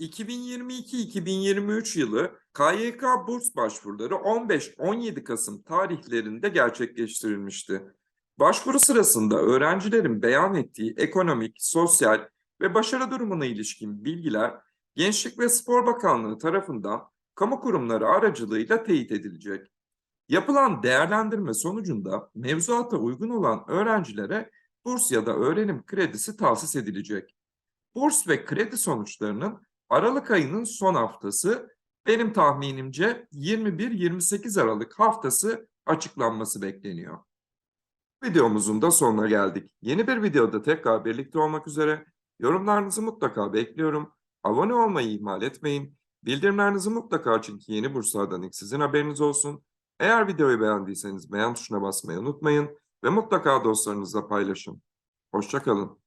...2022-2023 yılı KYK burs başvuruları 15-17 Kasım tarihlerinde gerçekleştirilmişti. Başvuru sırasında öğrencilerin beyan ettiği ekonomik, sosyal ve başarı durumuna ilişkin bilgiler Gençlik ve Spor Bakanlığı tarafından kamu kurumları aracılığıyla teyit edilecek. Yapılan değerlendirme sonucunda mevzuata uygun olan öğrencilere burs ya da öğrenim kredisi tahsis edilecek. Burs ve kredi sonuçlarının Aralık ayının son haftası, benim tahminimce 21-28 Aralık haftası açıklanması bekleniyor. Videomuzun da sonuna geldik. Yeni bir videoda tekrar birlikte olmak üzere. Yorumlarınızı mutlaka bekliyorum. Abone olmayı ihmal etmeyin. Bildirimlerinizi mutlaka açın ki yeni burslardan ilk sizin haberiniz olsun. Eğer videoyu beğendiyseniz beğen tuşuna basmayı unutmayın ve mutlaka dostlarınızla paylaşın. Hoşçakalın.